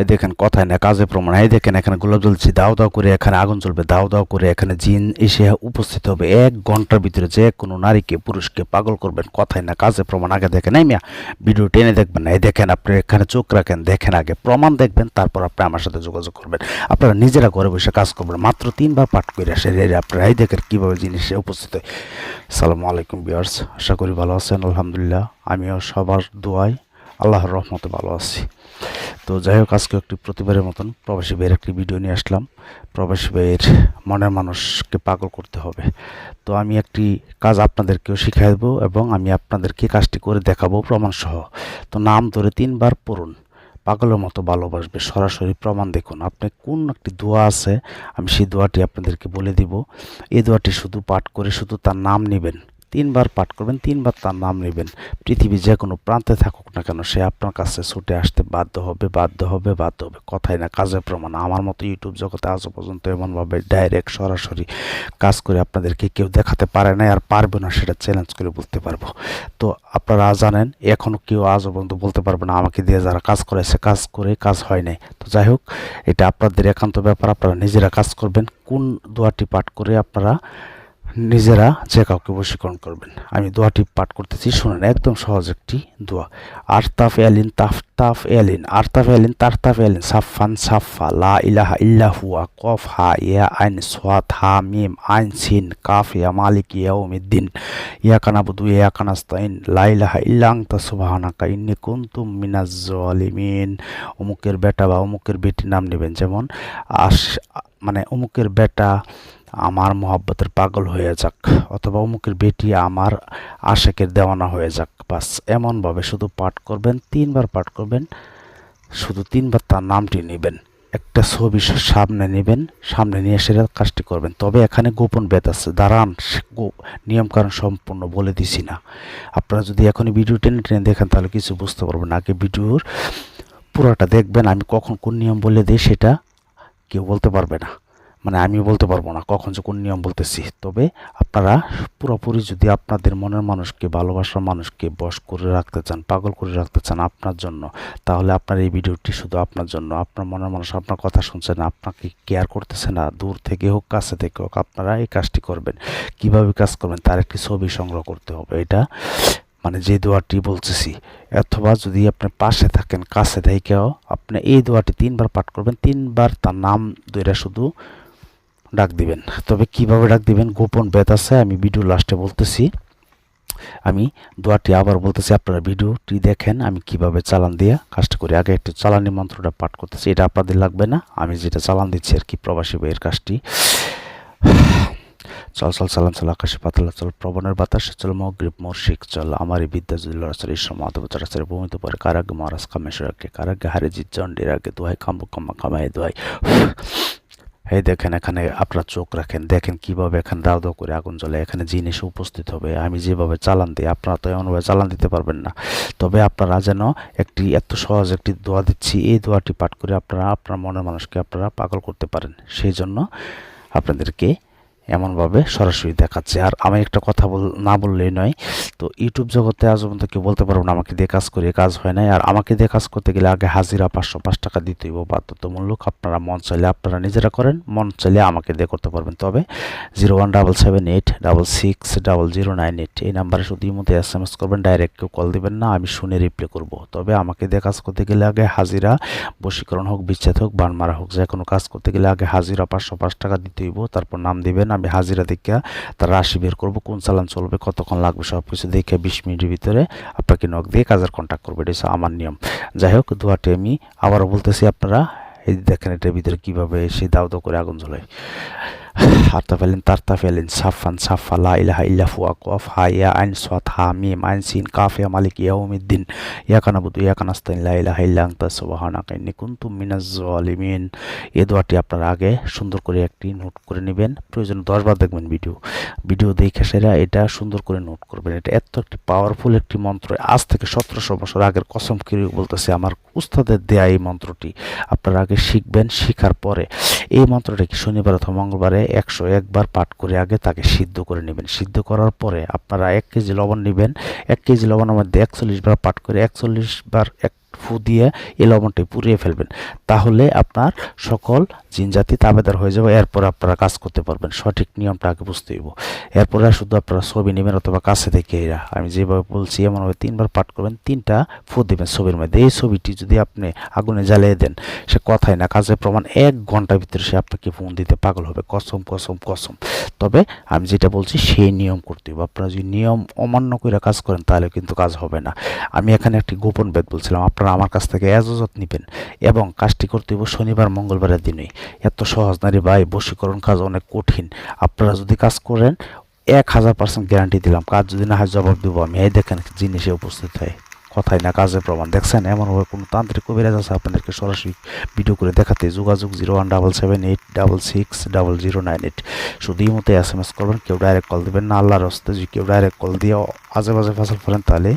এই দেখেন কথায় না কাজে প্রমাণ। এই দেখেন এখানে গোলাপ জ্বলছে, দাও দাও করে এখানে আগুন জ্বলবে, দাও দাও করে এখানে জিন এসে উপস্থিত হবে। এক ঘণ্টার ভিতরে যে কোনো নারীকে, পুরুষকে পাগল করবেন কথায় না কাজে প্রমাণ। আগে দেখেন, এই মিয়া ভিডিও টেনে দেখবেন এই দেখেন, আপনি এখানে চোখ রাখেন, দেখেন আগে প্রমাণ দেখবেন, তারপর আপনি আমার সাথে যোগাযোগ করবেন। আপনারা নিজেরা ঘরে বসে কাজ করবেন, মাত্র তিনবার পাঠ করে আসে আপনারা, এই দেখেন কীভাবে জিনিস উপস্থিত হয়। সালামু আলাইকুম বিয়ার্স আশা করি ভালো আছেন, আলহামদুলিল্লাহ। আমিও সবার দোয়ায় আল্লাহর রহমতে ভালো আছি। তো যাই হোক আজকে একটি প্রতিবারের মতন প্রবাসী ভাইয়ের একটি ভিডিও নিয়ে আসলাম। প্রবাসী ভাইয়ের মনের মানুষকে পাগল করতে হবে। তো আমি একটি কাজ আপনাদেরকেও শিখাই দেবো এবং আমি আপনাদেরকে কাজটি করে দেখাবো প্রমাণসহ। তো নাম ধরে তিনবার পড়ুন। পাগলের মতো ভালোবাসবে, সরাসরি প্রমাণ দেখুন। আপনি কোন একটি দোয়া আছে, আমি সেই দোয়াটি আপনাদেরকে বলে দিব। এই দোয়াটি শুধু পাঠ করে শুধু তার নাম নেবেন। তিনবার পাঠ করবেন, তিনবার তার নাম নেবেন। পৃথিবীর যে কোনো প্রান্তে থাকুক না কেন সে আপনার কাছে ছুটে আসতে বাধ্য হবে বাধ্য হবে বাধ্য হবে। কথাই না, কাজের প্রমাণ। আমার মতো ইউটিউব জগতে আজও পর্যন্ত এমনভাবে ডাইরেক্ট সরাসরি কাজ করে আপনাদেরকে কেউ দেখাতে পারে না আর পারবে না সেটা চ্যালেঞ্জ করে বলতে পারব। তো আপনারা জানেন এখনও কেউ আজও পর্যন্ত বলতে পারবে না, আমাকে দিয়ে যারা কাজ করেছে, কাজ করে কাজ হয় নাই। তো যাই হোক, এটা আপনাদের একান্ত ব্যাপার, আপনারা নিজেরা কাজ করবেন। কোন দোয়াটি পাঠ করে আপনারা নিজেরা যে কাউকে বশীকরণ করবেন। আমি দোয়াটি পাঠ করতেছি, শুনেন, একদম সহজ একটি দোয়া। আরতাফ এলিন তাফ তাফ এলিন আরতাফ এলিন তারতাফ এলিন সাফান সাফা লা ইলাহা ইল্লা হুয়া, কফ, হা, ইয়া, আইন, সোয়াত, হা, মিম, আইন, সিন, কাফ, ইয়া, মালিক, ইয়াউমিদ্দিন ইয়া কানাবুদু ইয়া কানাস্তাইন লা ইলাহা ইল্লা আনতা, সুবহানাকা, ইন্নী কুনতুম মিনাজ জালিমিন। অমুকের বেটা বা অমুকের বেটির নাম নেবেন, যেমন আশ মানে অমুকের বেটা আমার মহাব্বতের পাগল হয়ে যাক, অথবা অমুকের বেটি আমার আশেকের দেওয়ানা হয়ে যাক। বাস, এমনভাবে শুধু পাঠ করবেন, তিনবার পাঠ করবেন, শুধু তিনবার তার নামটি নেবেন। একটা ছবি সামনে নেবেন, সামনে নিয়ে এসে কাজটি করবেন। তবে এখানে গোপন বেদ আছে। দাঁড়ান নিয়মকানুন সম্পূর্ণ বলে দিছি না। আপনারা যদি এখনই ভিডিও টেনে টেনে দেখেন, তাহলে কিছু বুঝতে পারবেন। আগে ভিডিওর পুরোটা দেখবেন, আমি কখন কোন নিয়ম বলে দিই সেটা কেউ বলতে পারবে না। মানে আমি বলতে পারব না কখন যে কোন নিয়ম বলতেছি। তবে আপনারা পুরোপুরি যদি আপনাদের মনের মানুষকে, ভালোবাসার মানুষকে বশ করে রাখতে চান, পাগল করে রাখতে চান আপনার জন্য, তাহলে আপনার এই ভিডিওটি শুধু আপনার জন্য। আপনার মনের মানুষ আপনার কথা শুনছে না, আপনাকে কেয়ার করতেছে না। দূর থেকে হোক, কাছে থেকে হোক, আপনারা এই কাজটি করবেন। কীভাবে কাজ করবেন তার একটি ছবি সংগ্রহ করতে হবে। এটা মানে যে দোয়াটি বলতেছি, অথবা যদি আপনি পাশে থাকেন, কাছে থেকেও আপনি এই দোয়াটি তিনবার পাঠ করবেন। তিনবার তার নাম দুইটা শুধু ডাক দিবেন। তবে কীভাবে ডাক দিবেন? গোপন বেদ আছে, আমি ভিডিও লাস্টে বলতেছি। আমি দোয়াটি আবার বলতেছি, আপনারা ভিডিওটি দেখেন, আমি কীভাবে চালান দিয়ে কাজটা করি। আগে একটু চালানি মন্ত্রটা পাঠ করতেছি, এটা আপনাদের লাগবে না। আমি যেটা চালান দিচ্ছি আর কি, প্রবাসী বইয়ের কাজটি। চল চল, চালান, চল, আকাশে পাতলা, চল, প্রবণের বাতাসে চল, মগ্রীব, মর্শিক, চল আমার এই বিদ্যা, যদি লড়াচল ঈশ্বর মাধব ভূমিতে পরে কারাগে মহারাজ, কামেশ্বর আগে কারাগে হারে জিৎ চন্ডের আগে দোহাই কাম্বু কাম্মা, কামাই, দোহাই। এই দেখেন, এখানে আপনার চোখ রাখেন, দেখেন কীভাবে এখানে দাও দাও করে আগুন জ্বলে, এখানে জিনিস উপস্থিত হবে, আমি যেভাবে চালান দিই, আপনারা তো এমনভাবে চালান দিতে পারবেন না। তবে আপনারা যেন একটি, এত সহজ একটি দোয়া দিচ্ছি, এই দোয়াটি পাঠ করে আপনারা, আপনার মনের মানুষকে আপনারা পাগল করতে পারেন। সেই জন্য আপনাদেরকে এমনভাবে সরাসরি দেখাচ্ছে। আর আমি একটা কথা বল, না বললেই নয়, তো ইউটিউব জগতে আজ পর্যন্ত কেউ বলতে পারব না আমাকে দিয়ে কাজ করে কাজ হয় নাই। আর আমাকে দিয়ে কাজ করতে গেলে আগে হাজিরা পাঁচশো, পাঁচ টাকা দিতেই বাধ্যতামূলক। আপনারা মন চাইলে আপনারা নিজেরা করেন, মন চাইলে আমাকে দিয়ে করতে পারবেন। তবে zero one double seven eight double six double zero nine eight এই নাম্বারে শুধু মধ্যে এস এম এস করবেন, ডাইরেক্ট কেউ কল দিবেন না, আমি শুনে রিপ্লাই করব। তবে আমাকে দিয়ে কাজ করতে গেলে আগে হাজিরা, বশীকরণ হোক, বিচ্ছেদ হোক বান মারা হোক, যে কোনো কাজ করতে গেলে আগে হাজিরা পাঁচশো, পাঁচ টাকা দিতে হইব তারপর নাম দিবেন আমি হাজিরা দেখে তার রাশি বের করব, কোন চালান চলবে, কতক্ষণ লাগবে সব কিছু দেখে বিশ মিনিটের ভিতরে আপনাকে নখ দিয়ে কাজের কন্ট্যাক্ট করবে। এটা আমার নিয়ম। যাই হোক, দুয়াটি আমি আবারও বলতেছি আপনারা, এই দেখেন এটার ভিতরে কীভাবে এসে দাও দাও করে আগুন জ্বলায়। ফেলেন তারতা ফেলেন সাফান সাফা লা ইলাহা ইল্লা হুয়া কফ হা ইয়া আইন সাত হা মিম আইন সিন কাফ ইয়া মালিক ইয়াউমিদ্দিন ইয়া কানাবুদু ইয়া কানাস্তাইন লা ইলাহা ইল্লা আনতা সুবহানাকা ইন্নী কুনতু মিনাজ জালিমিন এই দোয়াটি আপনারা আগে সুন্দর করে একটি নোট করে নেবেন। প্রয়োজন দশবার দেখবেন ভিডিও। ভিডিও দেখে সেরা এটা সুন্দর করে নোট করবেন। এটা এত একটি পাওয়ারফুল একটি মন্ত্র। আজ থেকে সতেরোশো বছর আগের কসম কিরি বলতেছে আমার উস্তাদের দেয়া এই মন্ত্রটি আপনারা আগে শিখবেন, শিখার পরে এই মন্ত্রটা কি শনিবার অথবা মঙ্গলবারে একশো একবার পাঠ করে আগে তাকে সিদ্ধ করে নেবেন। সিদ্ধ করার পরে আপনারা এক কেজি লবণ নেবেন, এক কেজি লবণের মধ্যে একচল্লিশ বার পাঠ করে একচল্লিশ বার এক ফু দিয়ে এই লবণটাই পুড়িয়ে ফেলবেন। তাহলে আপনার সকল জিনজাতি তাবেদার হয়ে যাবে। এরপর আপনারা কাজ করতে পারবেন। সঠিক নিয়মটা আগে বুঝতে হইব। এরপরে শুধু আপনারা ছবি নেবেন অথবা কাছে থেকে এরা। আমি যেভাবে বলছি এমনভাবে তিনবার পাঠ করবেন, তিনটা ফু দেবেন ছবির মধ্যে। এই ছবিটি যদি আপনি আগুনে জ্বালিয়ে দেন, সে কথাই না। কাজের প্রমাণ এক ঘণ্টার ভিতরে সে আপনাকে ফোন দিতে পাগল হবে। কসম কসম কসম। তবে আমি যেটা বলছি, সেই নিয়ম করতে হবে আপনারা যদি নিয়ম অমান্য করে কাজ করেন, তাহলে কিন্তু কাজ হবে না। আমি এখানে একটি গোপন বেদ বলছিলাম। আপনারা আমার কাছ থেকে এজাজত নেবেন এবং কাজটি করতে হবে শনিবার, মঙ্গলবারের দিনেই। এত সহজ নারী ভাই, বশীকরণ কাজ অনেক কঠিন। আপনারা যদি কাজ করেন, এক হাজার পার্সেন্ট গ্যারান্টি দিলাম। কাজ যদি না হয় জবাব দেবো আমি। এই দেখেন জিনিসে উপস্থিত হয়। কথাই না, কাজের প্রমাণ। দেখছেন, এমনভাবে কোনো তান্ত্রিক কবিরাজ আছে, আপনাদেরকে সরাসরি ভিডিও করে দেখাতে। যোগাযোগ zero one double seven eight double six double zero nine eight শুধু এই মতো এস এম এস করবেন, কেউ ডাইরেক্ট কল দেবেন না, আল্লাহর হস্তে যদি কেউ ডাইরেক্ট কল দিয়ে আজে বাজে ফসল ফেলেন তাহলে